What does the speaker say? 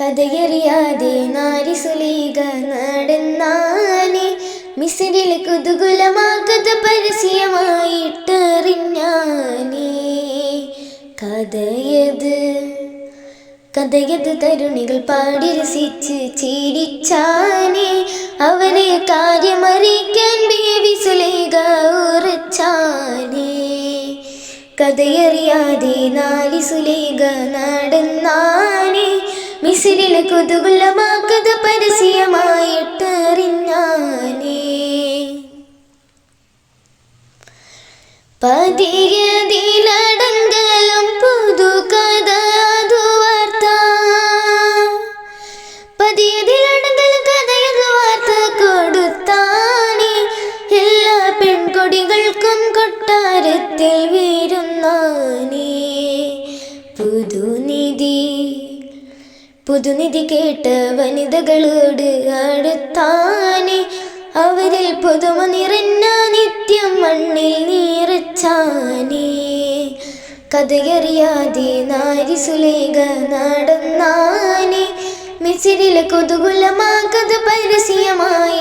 കഥയറിയാതെ നാരി സുലീക നടന്നാനെ. മിസിരിൽ കുതുകുലമാകത പരസ്യമായിട്ടറിഞ്ഞാനെ. കഥയത് കഥയത് തരുണികൾ പാടി രസിച്ച് ചിരിച്ചാനെ. അവരെ കാര്യമറിയിക്കാൻ ബേബി സുലേഖ ഉറച്ചാനെ. കഥയറിയാതെ നാരി സുലേഖ നടന്നാനെ മിസിരിലെ കുതുകുലമാക്കത് പരസ്യമായിട്ടെറിഞ്ഞാനേ. പതിയതിലടങ്കലും പുതു കഥ വാർത്ത പതിയതിലടങ്കലും കഥയതു വാർത്ത കൊടുത്താണി എല്ലാ പെൺകൊടികൾക്കും കൊട്ടാരത്തിൽ വീരുന്നാനേ പുതുനിധി പുതുനിധി കേട്ട വനിതകളോട് അടുത്താനെ. അവരിൽ പുതുമ നിറഞ്ഞ നിത്യം മണ്ണിൽ നീറച്ചാനേ. കഥയറിയാതെ നാരി സുലേഖ നടന്നാനെ. മിസിരിലെ കൊതുകുലമാ കഥ പരസ്യമായിട്ടെറിഞ്ഞാനേ